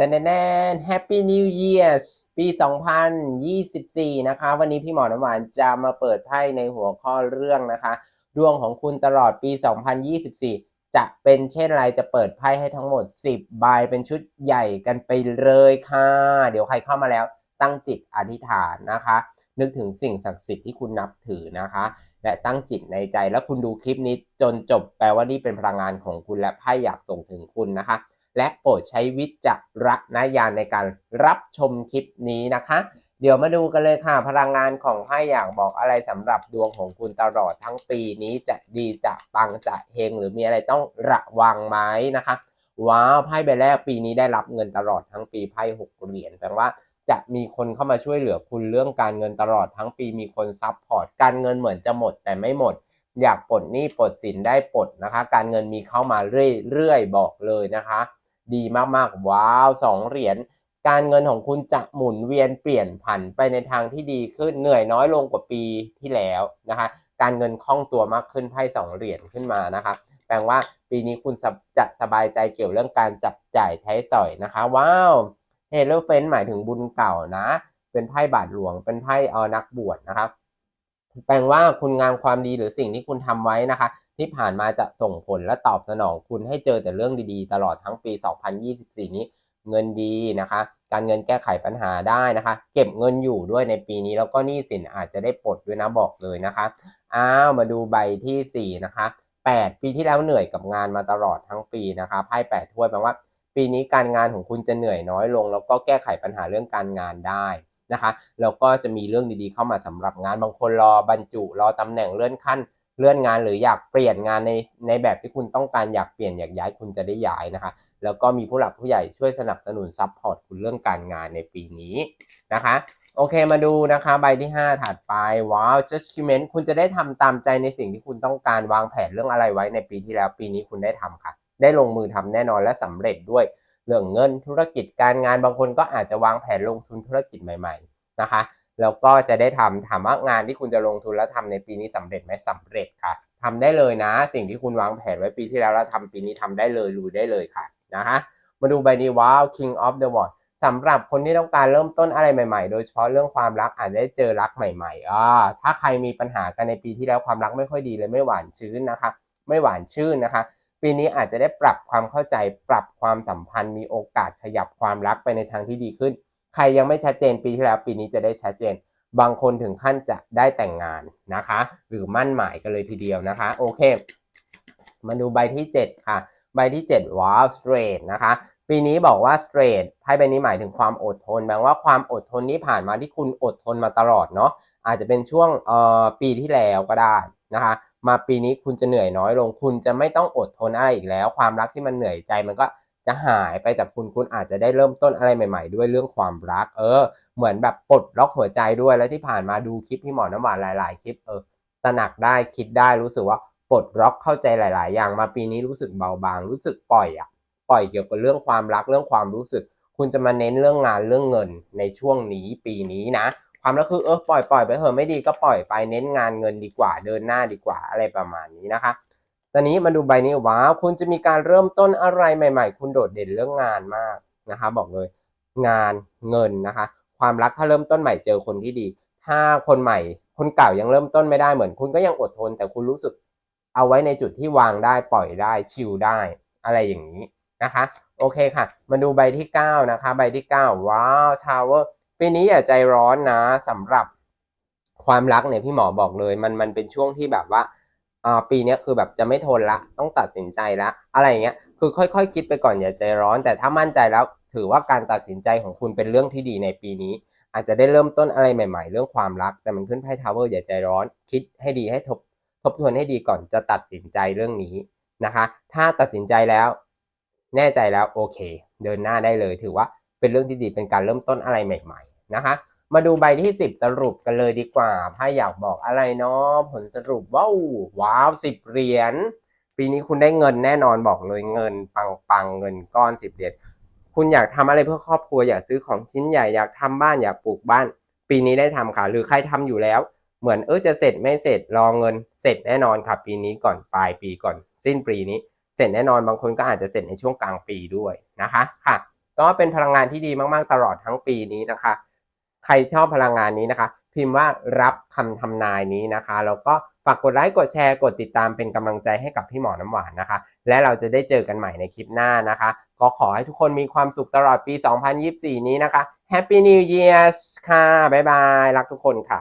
แต่แน่ๆ Happy New Year's ปี 2024 นะคะ วันนี้พี่หมอน้ำหวานจะมาเปิดไพ่ในหัวข้อเรื่องนะคะ ดวงของคุณตลอดปี 2024 จะเป็นเช่นไรจะเปิดไพ่ให้ทั้งหมด 10 ใบเป็นชุดใหญ่กันไปเลยค่ะ เดี๋ยวใครเข้ามาแล้วตั้งจิตอธิษฐานนะคะ นึกถึงสิ่งศักดิ์สิทธิ์ที่คุณนับถือนะคะ และตั้งจิตในใจแล้วคุณดูคลิปนี้จนจบแปลว่านี่เป็นพลังงานของคุณและไพ่อยากส่งถึงคุณนะคะ และโปรดใช้วิจารณญาณในการรับชมคลิปนี้นะคะ เดี๋ยวมาดูกันเลยค่ะ พลังงานของไพ่อยากบอกอะไรสำหรับดวงของคุณตลอดทั้งปีนี้จะดีจะปังจะเฮงหรือมีอะไรต้องระวังไหมนะคะว้าวไพ่ใบแรกปีนี้ได้รับเงินตลอดทั้งปีไพ่หกเหรียญแปลว่าจะมีคนเข้ามาช่วยเหลือคุณเรื่องการเงินตลอดทั้งปีมีคนซับพอร์ตการเงินเหมือนจะหมดแต่ไม่หมด อยากปลดหนี้ปลดสินได้ปลดนะคะ การเงินมีเข้ามาเรื่อยๆบอกเลยนะคะ ดีมากๆ ว้าวสองเหรียญการเงินของคุณจะหมุนเวียนเปลี่ยนผันไปในทางที่ดีขึ้นเหนื่อยน้อยลงกว่าปีที่แล้วนะคะ การเงินคล่องตัวมากขึ้นไพ่สองเหรียญขึ้นมานะคะแปลว่าปีนี้คุณจะสบายใจเกี่ยวเรื่องการจับจ่ายใช้สอยนะคะ ว้าวเฮลโลเฟนหมายถึงบุญเก่านะ เป็นไพ่บาทหลวง เป็นไพ่เออนักบวชนะครับแปลว่าคุณงามความดีหรือสิ่งที่คุณทำไว้นะคะ ที่ผ่านมาจะส่งผลและตอบสนองคุณให้เจอแต่เรื่องดีๆ ตลอดทั้งปี 2024 นี้เงินดีนะคะ การเงินแก้ไขปัญหาได้นะคะ เก็บเงินอยู่ด้วยในปีนี้แล้วก็หนี้สินอาจจะได้ปลดด้วยนะบอกเลยนะคะอ้าวมาดูใบที่ 4 นะคะ 8 ปีที่แล้วเหนื่อยกับงานมาตลอดทั้งปีนะคะไพ่8ถ้วยแปลว่า ปีนี้การงานของคุณจะเหนื่อยน้อยลง แล้วก็แก้ไขปัญหาเรื่องการงานได้นะคะแล้วก็จะมีเรื่องดีๆเข้ามาสำหรับงานบางคนรอบรรจุรอตำแหน่งเลื่อนขั้น เลื่อนงานหรืออยากเปลี่ยนงานในในแบบที่คุณต้องการอยากเปลี่ยนอยากย้ายคุณจะได้ย้ายนะคะ แล้วก็มีผู้หลักผู้ใหญ่ช่วยสนับสนุนซัพพอร์ตคุณเรื่องการงานในปีนี้นะคะโอเคมาดูนะคะใบที่ 5 ถัดไปว้าว judgment คุณจะได้ทำตามใจในสิ่งที่คุณต้องการวางแผนเรื่องอะไรไว้ในปีที่แล้วปีนี้คุณได้ทำค่ะ ได้ลงมือทำแน่นอนและสำเร็จด้วยเรื่องเงินธุรกิจการงานบางคนก็อาจจะวางแผนลงทุนธุรกิจใหม่ ๆ นะคะ แล้วก็จะได้ทำถามว่างานที่คุณจะลงทุนแล้วทำในปีนี้สำเร็จไหมสำเร็จค่ะทำได้เลยนะ สิ่งที่คุณวางแผนไว้ปีที่แล้วแล้วทำปีนี้ทำได้เลยลุยได้เลยค่ะนะคะมาดูใบนี้ว้าว King of the World สำหรับคนที่ต้องการเริ่มต้นอะไรใหม่ๆ โดยเฉพาะเรื่องความรักอาจจะได้เจอรักใหม่ๆอ่าถ้าใครมีปัญหากันในปีที่แล้วความรักไม่ค่อยดีเลยไม่หวานชื้นนะคะ ไม่หวานชื่นนะคะ ปีนี้อาจจะได้ปรับความเข้าใจปรับความสัมพันธ์มีโอกาสขยับความรักไปในทางที่ดีขึ้น ใครยังไม่ชัดเจนปีที่แล้วปีนี้จะได้ชัดเจน บางคนถึงขั้นจะได้แต่งงานนะคะ หรือมั่นหมายกันเลยทีเดียวนะคะ โอเค มาดูใบที่ 7 ค่ะ ใบที่ 7 ว้าว straight นะคะ ปีนี้บอกว่า straight ไพ่ใบนี้หมายถึงความอดทนแปลว่าความอดทนที่ผ่านมาที่คุณอดทนมาตลอดเนาะ อาจจะเป็นช่วงเอ่อปีที่แล้วก็ได้นะคะมาปีนี้คุณจะเหนื่อยน้อยลง คุณจะไม่ต้องอดทนอะไรอีกแล้ว ความรักที่มันเหนื่อยใจมันก็ จะหายไปจากคุณคุณอาจจะได้เริ่มต้นอะไรใหม่ ๆ ด้วยเรื่องความรัก เออ เหมือนแบบปลดล็อกหัวใจด้วยแล้วที่ผ่านมาดูคลิปพี่หมอน้ำหวานหลาย ๆ คลิปเออตระหนักได้คิดได้รู้สึกว่าปลดล็อกเข้าใจหลาย ๆ อย่างมาปีนี้รู้สึกเบาบาง รู้สึกปล่อยอะปล่อยเกี่ยวกับเรื่องความรักเรื่องความรู้สึก คุณจะมาเน้นเรื่องงานเรื่องเงินในช่วงนี้ปีนี้นะ ความรักคือเออปล่อยปล่อยไปเถอะไม่ดีก็ปล่อยไปเน้นงานเงินดีกว่าเดินหน้าดีกว่าอะไรประมาณนี้นะคะ ตอนนี้มาดูใบนี้ว้าวคุณจะมีการเริ่มต้นอะไรใหม่ ๆ คุณโดดเด่นเรื่องงานมากนะคะ บอกเลยงานเงินนะคะ ความรักถ้าเริ่มต้นใหม่เจอคนที่ดี ถ้าคนใหม่ คนเก่ายังเริ่มต้นไม่ได้เหมือน คุณก็ยังอดทน แต่คุณรู้สึกเอาไว้ในจุดที่วางได้ปล่อยได้ชิลได้ อะไรอย่างนี้นะคะ โอเคค่ะ มาดูใบที่ 9 นะคะ ใบที่ 9 ว้าวชาวเวอร์ปีนี้อย่าใจร้อนนะสำหรับความรักเนี่ยพี่หมอบอกเลย มันมันเป็นช่วงที่แบบว่า อ่าปีนี้คือแบบจะไม่ทนละ ต้องตัดสินใจละ อะไรเงี้ยคือค่อยๆคคิดไปก่อนอย่าใจร้อน แต่ถ้ามั่นใจแล้ว ถือว่าการตัดสินใจของคุณเป็นเรื่องที่ดีในปีนี้ อาจจะได้เริ่มต้นอะไรใหม่ ๆ เรื่องความรัก แต่มันขึ้นไพ่ทาวเวอร์อย่าใจร้อน คิดให้ดีให้ทบทบทวนให้ดีก่อนจะตัดสินใจเรื่องนี้นะคะ ถ้าตัดสินใจแล้ว แน่ใจแล้วโอเค เดินหน้าได้เลย ถือว่าเป็นเรื่องที่ดีเป็นการเริ่มต้นอะไรใหม่ ๆ นะคะ มาดูใบที่10สรุปกันเลยดีกว่าไพ่อยากบอกอะไรเนาะผลสรุปว้าวว้าวสิบเหรียญปีนี้คุณได้เงินแน่นอนบอกเลยเงินปังปังเงินก้อนสิบเหรียญคุณอยากทำอะไรเพื่อครอบครัวอยากซื้อของชิ้นใหญ่อยากทำบ้านอยากปลูกบ้าน ปีนี้ได้ทำค่ะ หรือใครทำอยู่แล้ว เหมือนเออจะเสร็จไม่เสร็จรอเงินเสร็จแน่นอนค่ะ ปีนี้ก่อนปลายปีก่อน สิ้นปีนี้ เสร็จแน่นอนบางคนก็อาจจะเสร็จในช่วงกลางปีด้วยนะคะค่ะ ก็เป็นพลังงานที่ดีมากๆตลอดทั้งปีนี้นะคะ ใครชอบพลังงานนี้นะคะ พิมพ์ว่ารับคำทำนายนี้นะคะแล้วก็ฝากกดไลค์กดแชร์กดติดตามเป็นกำลังใจให้กับพี่หมอน้ำหวานนะคะ และเราจะได้เจอกันใหม่ในคลิปหน้านะคะ ก็ขอให้ทุกคนมีความสุขตลอดปี 2024 นี้นะคะ Happy New Year ค่ะ บ๊ายบาย รักทุกคนค่ะ